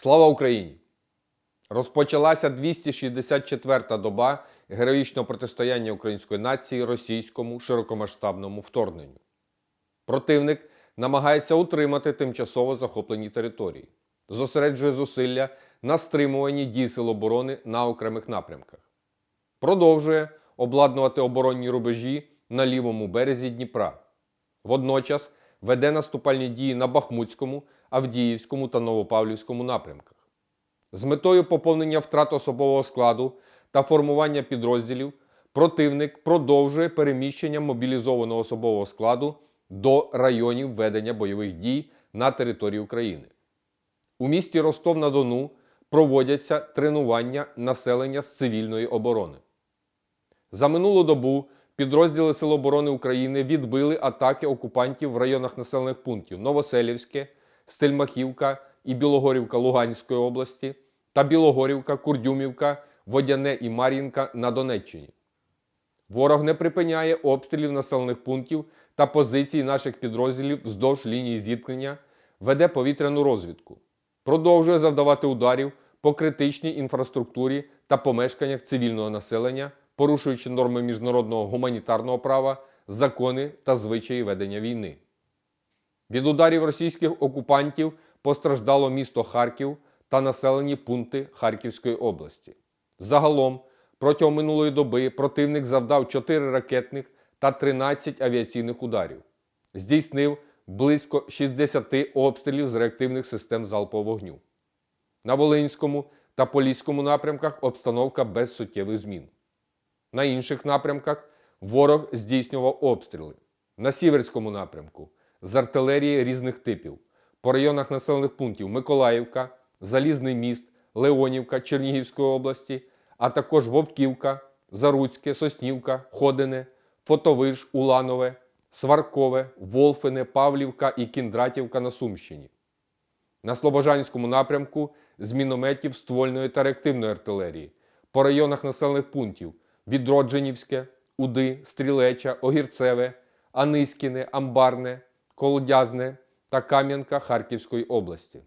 Слава Україні! Розпочалася 264-та доба героїчного протистояння української нації російському широкомасштабному вторгненню. Противник намагається утримати тимчасово захоплені території, зосереджує зусилля на стримуванні дій сил оборони на окремих напрямках, продовжує обладнувати оборонні рубежі на лівому березі Дніпра. Водночас веде наступальні дії на Бахмутському, Авдіївському та Новопавлівському напрямках. З метою поповнення втрат особового складу та формування підрозділів противник продовжує переміщення мобілізованого особового складу до районів ведення бойових дій на території України. У місті Ростов-на-Дону проводяться тренування населення з цивільної оборони. За минулу добу підрозділи Сил оборони України відбили атаки окупантів в районах населених пунктів Новоселівське, Стельмахівка і Білогорівка Луганської області та Білогорівка, Курдюмівка, Водяне і Мар'їнка на Донеччині. Ворог не припиняє обстрілів населених пунктів та позицій наших підрозділів вздовж лінії зіткнення, веде повітряну розвідку, продовжує завдавати ударів по критичній інфраструктурі та помешканнях цивільного населення, порушуючи норми міжнародного гуманітарного права, закони та звичаї ведення війни. Від ударів російських окупантів постраждало місто Харків та населені пункти Харківської області. Загалом, протягом минулої доби противник завдав 4 ракетних та 13 авіаційних ударів. Здійснив близько 60 обстрілів з реактивних систем залпового вогню. На Волинському та Поліському напрямках обстановка без суттєвих змін. На інших напрямках ворог здійснював обстріли. На Сіверському напрямку з артилерії різних типів, по районах населених пунктів Миколаївка, Залізний міст, Леонівка Чернігівської області, а також Вовківка, Заруцьке, Соснівка, Ходине, Фотовиш, Уланове, Сваркове, Волфине, Павлівка і Кіндратівка на Сумщині. На Слобожанському напрямку з мінометів ствольної та реактивної артилерії, по районах населених пунктів Відродженівське, Уди, Стрілеча, Огірцеве, Аниськіне, Амбарне, Колодязне та Кам'янка Харківської області.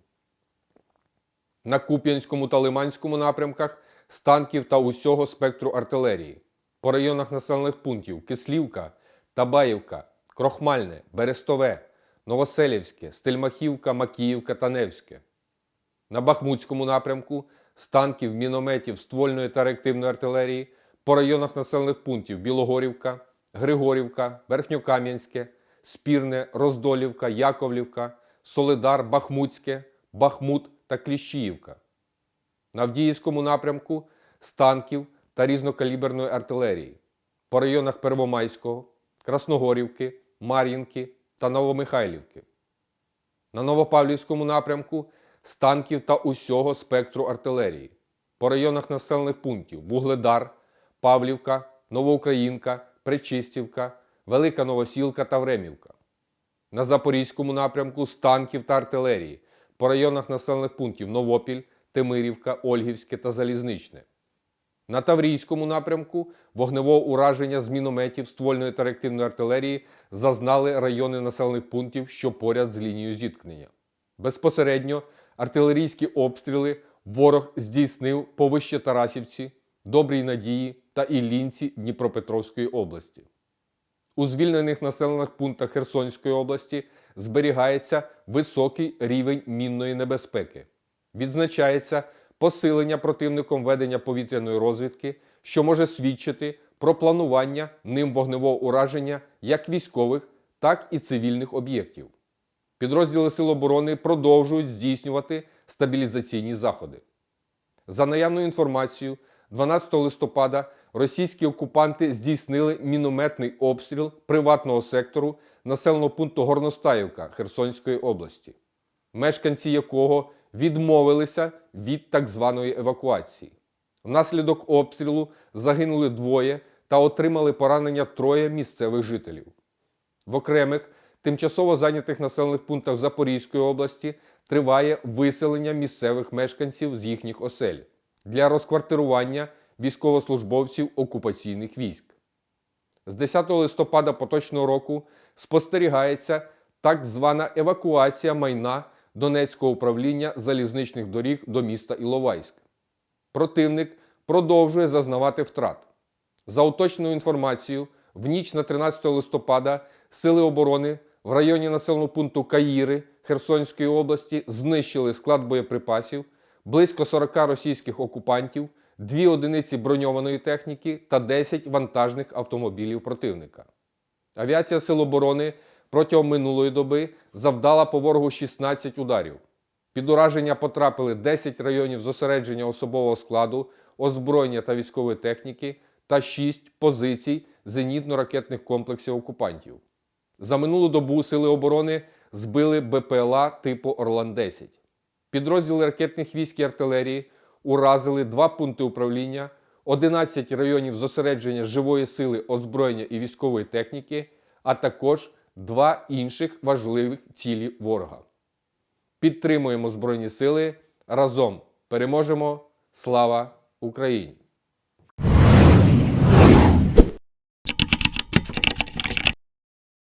На Куп'янському та Лиманському напрямках з танків та усього спектру артилерії, по районах населених пунктів Кислівка, Табаївка, Крохмальне, Берестове, Новоселівське, Стельмахівка, Макіївка та Невське. На Бахмутському напрямку з танків, мінометів, ствольної та реактивної артилерії по районах населених пунктів Білогорівка, Григорівка, Верхньокам'янське, Спірне, Роздолівка, Яковлівка, Солидар, Бахмутське, Бахмут та Кліщіївка. На Авдіївському напрямку з танків та різнокаліберної артилерії по районах Первомайського, Красногорівки, Мар'їнки та Новомихайлівки. На Новопавлівському напрямку з танків та усього спектру артилерії по районах населених пунктів Вугледар, Павлівка, Новоукраїнка, Пречистівка, Велика Новосілка та Времівка. На Запорізькому напрямку з танків та артилерії по районах населених пунктів Новопіль, Тимирівка, Ольгівське та Залізничне. На Таврійському напрямку вогневого ураження з мінометів ствольної та реактивної артилерії зазнали райони населених пунктів, що поряд з лінією зіткнення. Безпосередньо артилерійські обстріли ворог здійснив по вище Тарасівці, Добрій Надії та Іллінці Дніпропетровської області. У звільнених населених пунктах Херсонської області зберігається високий рівень мінної небезпеки. Відзначається посилення противником ведення повітряної розвідки, що може свідчити про планування ним вогневого ураження як військових, так і цивільних об'єктів. Підрозділи Сил оборони продовжують здійснювати стабілізаційні заходи. За наявною інформацією, 12 листопада російські окупанти здійснили мінометний обстріл приватного сектору населеного пункту Горностаївка Херсонської області, мешканці якого відмовилися від так званої евакуації. Внаслідок обстрілу загинули двоє та отримали поранення троє місцевих жителів. В окремих тимчасово зайнятих населених пунктах Запорізької області триває виселення місцевих мешканців з їхніх осель для розквартирування військовослужбовців окупаційних військ. З 10 листопада поточного року спостерігається так звана евакуація майна Донецького управління залізничних доріг до міста Іловайськ. Противник продовжує зазнавати втрат. За уточненою інформацією, в ніч на 13 листопада Сили оборони в районі населеного пункту Каїри Херсонської області знищили склад боєприпасів, близько 40 російських окупантів, дві одиниці броньованої техніки та 10 вантажних автомобілів противника. Авіація Сил оборони протягом минулої доби завдала по ворогу 16 ударів. Під ураження потрапили 10 районів зосередження особового складу, озброєння та військової техніки та 6 позицій зенітно-ракетних комплексів окупантів. За минулу добу Сили оборони збили БПЛА типу Орлан-10. Підрозділи ракетних військ і артилерії уразили два пункти управління, 11 районів зосередження живої сили, озброєння і військової техніки, а також два інших важливих цілі ворога. Підтримуємо Збройні Сили. Разом переможемо! Слава Україні!